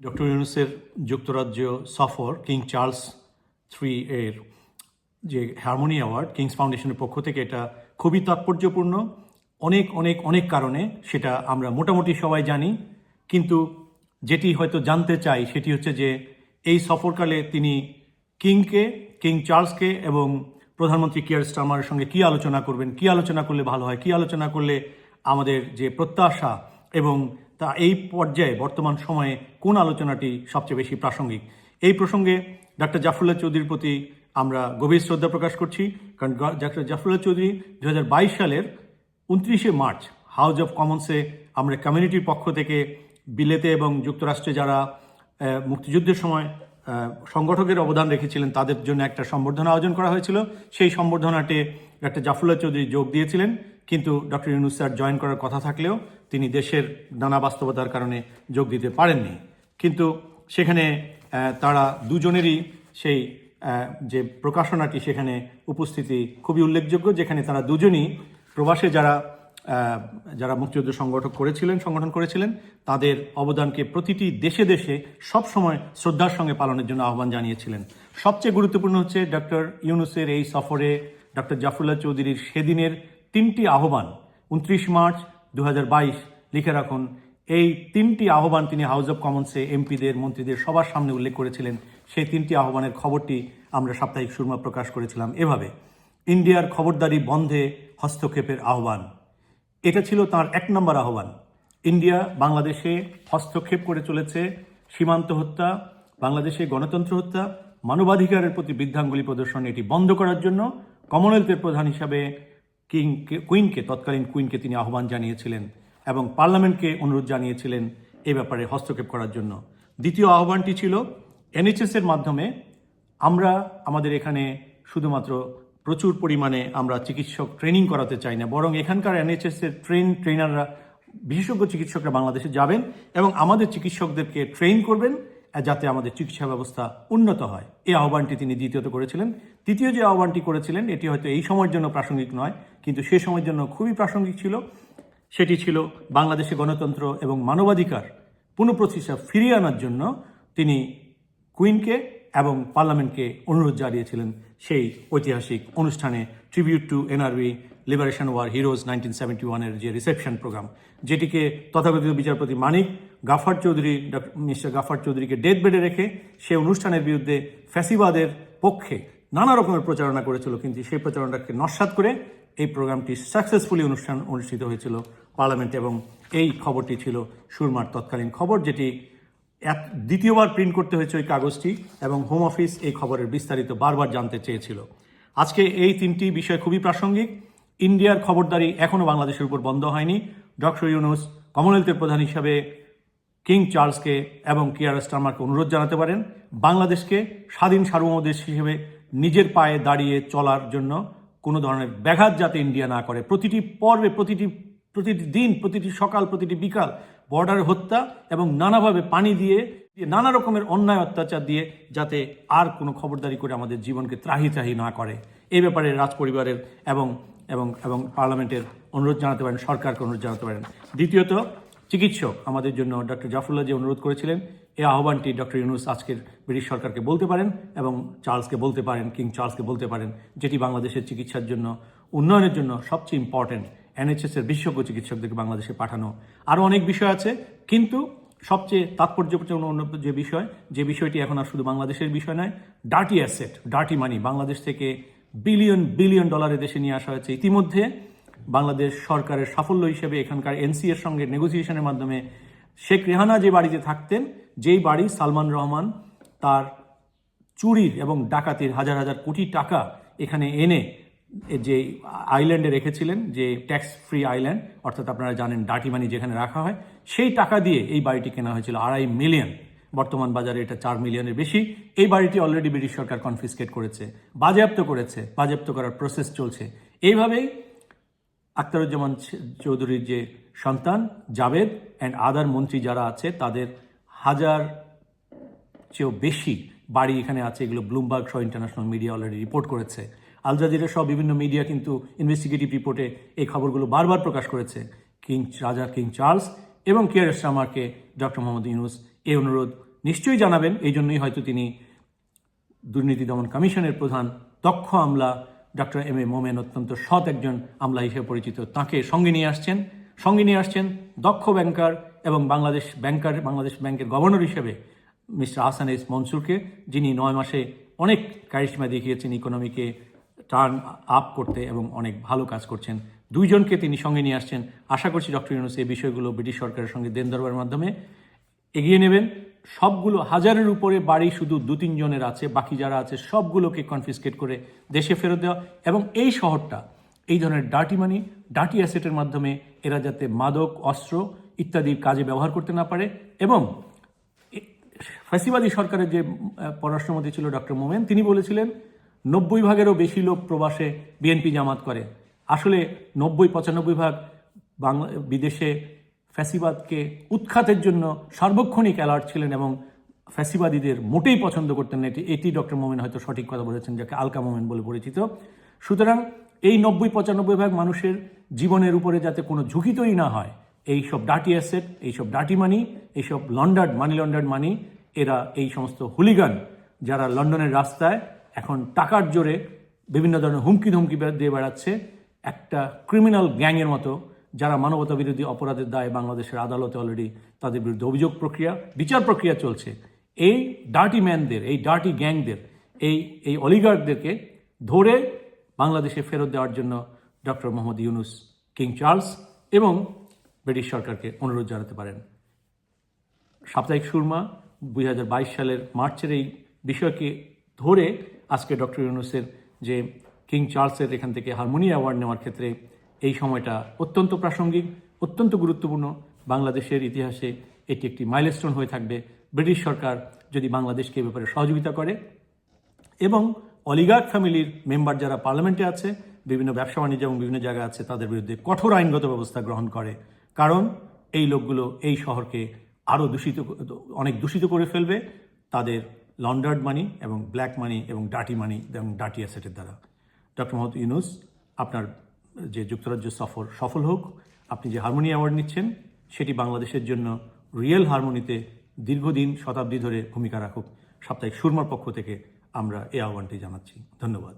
Doctor ইউনুসের যুক্তরাজ্য সফর কিং চার্লস থ্রি এর যে হারমোনি অ্যাওয়ার্ড, কিংস ফাউন্ডেশনের পক্ষ থেকে এটা খুবই তাৎপর্যপূর্ণ। অনেক অনেক অনেক কারণে সেটা আমরা মোটামুটি সবাই জানি। কিন্তু যেটি হয়তো জানতে চাই সেটি হচ্ছে যে এই সফরকালে তিনি কিংকে, কিং চার্লসকে এবং প্রধানমন্ত্রী কিয়ার স্টারমারের সঙ্গে কি আলোচনা করবেন, কি আলোচনা করলে ভালো হয়, কি আলোচনা করলে আমাদের যে প্রত্যাশা এবং তা এই পর্যায়ে বর্তমান সময়ে কোন আলোচনাটি সবচেয়ে বেশি প্রাসঙ্গিক? এই প্রসঙ্গে ডাক্তার জাফরুল্লাহ চৌধুরীর প্রতি আমরা গভীর শ্রদ্ধা প্রকাশ করছি, কারণ ডাক্তার জাফরুল্লাহ চৌধুরী দু হাজার বাইশ সালের উনত্রিশে মার্চ হাউস অফ কমন্সে আমরা কমিউনিটির পক্ষ থেকে বিলেতে এবং যুক্তরাষ্ট্রে যারা মুক্তিযুদ্ধের সময় সংগঠকের অবদান রেখেছিলেন। তাদের জন্য একটা সম্বর্ধনা আয়োজন করা হয়েছিল। সেই সম্বর্ধনাতে ডক্টর জাফরুল্লাহ চৌধুরী যোগ দিয়েছিলেন। কিন্তু ডক্টর ইউনুস স্যার জয়েন করার কথা থাকলেও তিনি দেশের নানা বাস্তবতার কারণে যোগ দিতে পারেননি। কিন্তু সেখানে তারা দুজনেরই সেই যে প্রকাশনাটি, সেখানে উপস্থিতি খুবই উল্লেখযোগ্য, যেখানে তারা দুজনই প্রবাসে যারা যারা মুক্তিযুদ্ধ সংগঠক করেছিলেন, সংগঠন করেছিলেন, তাদের অবদানকে প্রতিটি দেশে দেশে সবসময় শ্রদ্ধার সঙ্গে পালনের জন্য আহ্বান জানিয়েছিলেন। সবচেয়ে গুরুত্বপূর্ণ হচ্ছে ডক্টর ইউনুসের এই সফরে ডক্টর জাফরুল্লাহ চৌধুরীর সেদিনের তিনটি আহ্বান, উনত্রিশ মার্চ দু হাজার বাইশ, লিখে রাখুন। এই তিনটি আহ্বান তিনি হাউস অব কমন্সে এমপিদের, মন্ত্রীদের সবার সামনে উল্লেখ করেছিলেন। সেই তিনটি আহ্বানের খবরটি আমরা সাপ্তাহিক সুরমা প্রকাশ করেছিলাম এভাবে। ইন্ডিয়ার খবরদারি বন্ধে হস্তক্ষেপের আহ্বান। এটা ছিল তার এক নম্বর আহ্বান। ইন্ডিয়া বাংলাদেশে হস্তক্ষেপ করে চলেছে, সীমান্ত হত্যা, বাংলাদেশে গণতন্ত্র হত্যা, মানবাধিকারের প্রতি বৃদ্ধাঙ্গুলি প্রদর্শন, এটি বন্ধ করার জন্য কমনওয়েলথের প্রধান হিসাবে কিং কুইনকে, তৎকালীন কুইনকে তিনি আহ্বান জানিয়েছিলেন এবং পার্লামেন্টকে অনুরোধ জানিয়েছিলেন এ ব্যাপারে হস্তক্ষেপ করার জন্য। দ্বিতীয় আহ্বানটি ছিল এনএইচএস এর মাধ্যমে আমরা আমাদের এখানে শুধুমাত্র প্রচুর পরিমাণে আমরা চিকিৎসক ট্রেনিং করাতে চাই না। বরং এখানকার এনএইচএস এর ট্রেন, ট্রেনাররা, বিশেষজ্ঞ চিকিৎসকরা বাংলাদেশে যাবেন এবং আমাদের চিকিৎসকদেরকে ট্রেন করবেন যাতে আমাদের চিকিৎসা ব্যবস্থা উন্নত হয়। এই আহ্বানটি তিনি দ্বিতীয়ত করেছিলেন। তৃতীয় যে আহ্বানটি করেছিলেন, এটি হয়তো এই সময়ের জন্য প্রাসঙ্গিক নয়, কিন্তু সে সময়ের জন্য খুবই প্রাসঙ্গিক ছিল। সেটি ছিল বাংলাদেশে গণতন্ত্র এবং মানবাধিকার পুনঃপ্রতিষ্ঠা ফিরিয়ে আনার জন্য তিনি কুইনকে এবং পার্লামেন্টকে অনুরোধ জানিয়েছিলেন সেই ঐতিহাসিক অনুষ্ঠানে tribute to NRB liberation war heroes nineteen seventy ওয়ানের যে রিসেপশন প্রোগ্রাম যেটিকে তথাকথিত বিচারপতি মানিক গাফার চৌধুরী মিস্টার গাফার চৌধুরীকে ডেথ বেডে রেখে সে অনুষ্ঠানের বিরুদ্ধে ফ্যাসিবাদের পক্ষে নানা রকমের প্রচারণা করেছিল, কিন্তু সেই প্রচারণাকে নস্বাত করে এই প্রোগ্রামটি সাকসেসফুলি অনুষ্ঠান, অনুষ্ঠিত হয়েছিল পার্লামেন্টে এবং এই খবরটি ছিল সুরমার তৎকালীন খবর, যেটি দ্বিতীয়বার প্রিন্ট করতে হয়েছে ওই কাগজটি এবং হোম অফিস এই খবরের বিস্তারিত বারবার জানতে চেয়েছিল। আজকে এই তিনটি বিষয় খুবই প্রাসঙ্গিক। ইন্ডিয়ার খবরদারি এখনও বাংলাদেশের উপর বন্ধ হয়নি। ডক্টর ইউনুস কমনওয়েলথের প্রধান হিসাবে কিং চার্লসকে এবং কিয়ার স্টারমারকে অনুরোধ জানাতে পারেন, বাংলাদেশকে স্বাধীন সার্বভৌম দেশ হিসেবে নিজের পায়ে দাঁড়িয়ে চলার জন্য কোনো ধরনের ব্যাঘাত যাতে ইন্ডিয়া না করে। প্রতিটি পর্বে, প্রতিটি প্রতিটি দিন, প্রতিটি সকাল, প্রতিটি বিকাল বর্ডার হত্যা এবং নানাভাবে পানি দিয়ে নানা রকমের অন্যায় অত্যাচার দিয়ে যাতে আর কোনো খবরদারি করে আমাদের জীবনকে ত্রাহি ত্রাহি না করে। এই ব্যাপারে রাজ পরিবারের এবং এবং এবং পার্লামেন্টের অনুরোধ জানাতে পারেন, সরকারকে অনুরোধ জানাতে পারেন। দ্বিতীয়ত, চিকিৎসক আমাদের জন্য ডক্টর জাফরুল্লাহ যে অনুরোধ করেছিলেন। এই আহ্বানটি ডক্টর ইউনুস আজকের ব্রিটিশ সরকারকে বলতে পারেন এবং চার্লসকে বলতে পারেন, কিং চার্লসকে বলতে পারেন, যেটি বাংলাদেশের চিকিৎসার জন্য, উন্নয়নের জন্য সবচেয়ে ইম্পর্টেন্ট এনএইচএস এর বিশেষজ্ঞ চিকিৎসকদেরকে বাংলাদেশে পাঠানো। আরও অনেক বিষয় আছে, কিন্তু সবচেয়ে তাৎপর্যপূর্ণ অন্য যে বিষয়, যে বিষয়টি এখন আর শুধু বাংলাদেশের বিষয় নয় dirty asset dirty money Bangladesh থেকে বিলিয়ন বিলিয়ন ডলারের দেশে নিয়ে আসা হয়েছে। ইতিমধ্যে বাংলাদেশ সরকারের সাফল্য হিসেবে এখানকার এনসি এর সঙ্গে নেগোসিয়েশনের মাধ্যমে শেখ রেহানা যে বাড়িতে থাকতেন, যেই বাড়ি সালমান রহমান তার চুরির এবং ডাকাতির হাজার হাজার কোটি টাকা এখানে এনে যে আইল্যান্ডে রেখেছিলেন, যে ট্যাক্স ফ্রি আইল্যান্ড অর্থাৎ আপনারা জানেন ডাটি মানি যেখানে রাখা হয়, সেই টাকা দিয়ে এই বাড়িটি কেনা হয়েছিল আড়াই মিলিয়ন বর্তমান বাজারে এটা চার মিলিয়নের বেশি। এই বাড়িটি অলরেডি ব্রিটিশ সরকার কনফিসকেট করেছে, বাজেয়াপ্ত করেছে, বাজেয়াপ্ত করার প্রসেস চলছে। এইভাবেই আখতারুজ্জামান চৌধুরীর যে সন্তান, জাভেদ অ্যান্ড আদার মন্ত্রী যারা আছে, তাদের হাজার চেয়েও বেশি বাড়ি এখানে আছে, এগুলো ব্লুমবার্গ সহ ইন্টারন্যাশনাল মিডিয়া অলরেডি রিপোর্ট করেছে। আল জাজিরা সহ বিভিন্ন মিডিয়া কিন্তু ইনভেস্টিগেটিভ রিপোর্টে এই খবরগুলো বারবার প্রকাশ করেছে। কিং রাজা কিং চার্লস এবং কিয়ার স্টামারকে ডক্টর মোহাম্মদ ইউনুস এই অনুরোধ নিশ্চয়ই জানাবেন। এই জন্যই হয়তো তিনি দুর্নীতি দমন কমিশনের প্রধান দক্ষ আমলা ডক্টর এম এ মোমেন অত্যন্ত সৎ একজন আমলা হিসেবে পরিচিত, তাকে সঙ্গে নিয়ে আসছেন। সঙ্গে নিয়ে আসছেন দক্ষ ব্যাংকার এবং বাংলাদেশ ব্যাংকার, বাংলাদেশ ব্যাংকের গভর্নর হিসেবে মিস্টার আহসান এস মনসুরকে, যিনি নয় মাসে অনেক কারিশমা দেখিয়েছেন ইকোনমিকে টার্ন আপ করতে এবং অনেক ভালো কাজ করছেন। দুইজনকে তিনি সঙ্গে নিয়ে আসছেন। আশা করছি ডক্টর ইউনুস এই বিষয়গুলো ব্রিটিশ সরকারের সঙ্গে দেন দরবারের মাধ্যমে এগিয়ে নেবেন। সবগুলো হাজারের উপরে বাড়ি শুধু দু তিনজনের আছে, বাকি যারা আছে সবগুলোকে কনফিসকেট করে দেশে ফেরত দেওয়া। এবং এই শহরটা, এই ধরনের ডার্টি মানি ডার্টি অ্যাসেটের মাধ্যমে এরা যাতে মাদক, অস্ত্র ইত্যাদির কাজে ব্যবহার করতে না পারে এবং ফ্যাসিবাদী সরকারের যে পররাষ্ট্রমন্ত্রী ছিল ডক্টর মোমেন, তিনি বলেছিলেন নব্বই ভাগেরও বেশি লোক প্রবাসে বিএনপি জামাত করে। আসলে নব্বই, পঁচানব্বই ভাগ বাংলা, বিদেশে ফ্যাসিবাদকে উৎখাতের জন্য সার্বক্ষণিক অ্যালার্ট ছিলেন এবং ফ্যাসিবাদীদের মোটেই পছন্দ করতেন না। এটি এটি ডক্টর মোমেন হয়তো সঠিক কথা বলেছেন, যাকে আলকা মোমেন বলে পরিচিত। সুতরাং এই নব্বই, পঁচানব্বই ভাগ মানুষের জীবনের উপরে যাতে কোনো ঝুঁকি তৈরি না হয়, এই সব ডাটি অ্যাসেট এইসব ডাটি মানি এইসব লন্ডার্ড মানি লন্ডার্ড মানি এরা এই সমস্ত হুলিগান যারা লন্ডনের রাস্তায় এখন টাকার জোরে বিভিন্ন ধরনের হুমকি ধমকি দিয়ে বেড়াচ্ছে একটা ক্রিমিনাল গ্যাংয়ের মতো যারা মানবতা বিরোধী অপরাধের দায়ে বাংলাদেশের আদালতে অলরেডি তাদের বিরুদ্ধে অভিযোগ প্রক্রিয়া, বিচার প্রক্রিয়া চলছে। এই ডার্টি ম্যানদের এই ডার্টি গ্যাংদের এই এই অলিগার্কদেরকে ধরে বাংলাদেশে ফেরত দেওয়ার জন্য doctor Mohammad Yunus King Charles এবং ব্রিটিশ সরকারকে অনুরোধ জানাতে পারেন। সাপ্তাহিক সুরমা দুই হাজার বাইশ সালের মার্চের এই বিষয়কে ধরে আজকে ডক্টর ইউনুসের যে কিং চার্লসের এখান থেকে হারমোনি অ্যাওয়ার্ড নেওয়ার ক্ষেত্রে এই সময়টা অত্যন্ত প্রাসঙ্গিক, অত্যন্ত গুরুত্বপূর্ণ। বাংলাদেশের ইতিহাসে এটি একটি মাইলস্টোন হয়ে থাকবে। ব্রিটিশ সরকার যদি বাংলাদেশকে এ ব্যাপারে সহযোগিতা করে এবং অলিগার্ক ফ্যামিলির মেম্বার যারা পার্লামেন্টে আছে, বিভিন্ন ব্যবসা বাণিজ্য এবং বিভিন্ন জায়গায় আছে, তাদের বিরুদ্ধে কঠোর আইনগত ব্যবস্থা গ্রহণ করে। কারণ এই লোকগুলো এই শহরকে আরও দূষিত, অনেক দূষিত করে ফেলবে। তাদের লন্ডার্ড মানি এবং ব্ল্যাক মানি এবং ডাটি মানি এবং ডাটি অ্যাসেটের দ্বারা। ডক্টর মোহাম্মদ ইউনুস আপনার যে যুক্তরাজ্য সফর সফল হোক, আপনি যে হারমোনি অ্যাওয়ার্ড নিচ্ছেন, সেটি বাংলাদেশের জন্য রিয়েল হারমোনিতে দীর্ঘদিন শতাব্দী ধরে ভূমিকা রাখুক। সাপ্তাহিক সুরমার পক্ষ থেকে আমরা এই আহ্বানটি জানাচ্ছি। ধন্যবাদ।